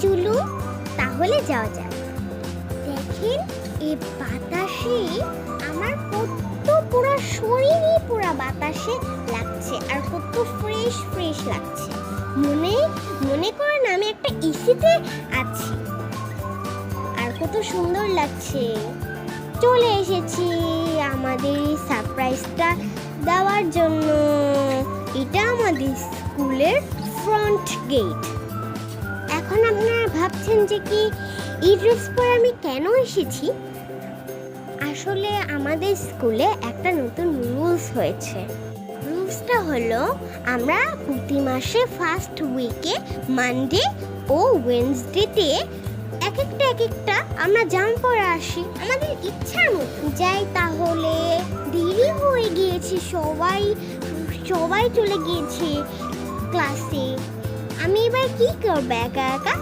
চুলু তাহলে যাওয়া যাক। দেখেন এই বাতাসে আমার কত পুরো শরীরই পুরো বাতাসে লাগছে আর কত ফ্রেশ ফ্রেশ লাগছে। মনে মনে করেন আমি একটা এসিতে আছি। আর কত সুন্দর লাগছে। চলে এসেছি আমাদের সারপ্রাইজটা দেওয়ার জন্য। এটা আমাদের স্কুলের ফ্রন্ট গেট এখন আপনারা ভাবছেন যে কি এই ড্রেস পরে আমি কেন এসেছি? আসলে আমাদের স্কুলে একটা নতুন রুলস হয়েছে। রুলসটা হলো আমরা প্রতি মাসে ফার্স্ট উইকে মানডে ও ওয়েনসডেতে এক একটা এক একটা আমরা জাম পরে আসি। আমাদের ইচ্ছার মতো যাই তাহলে। দেরি হয়ে গিয়েছে, সবাই সবাই চলে গিয়েছে ক্লাসে আমি এবার কি করব একা একা?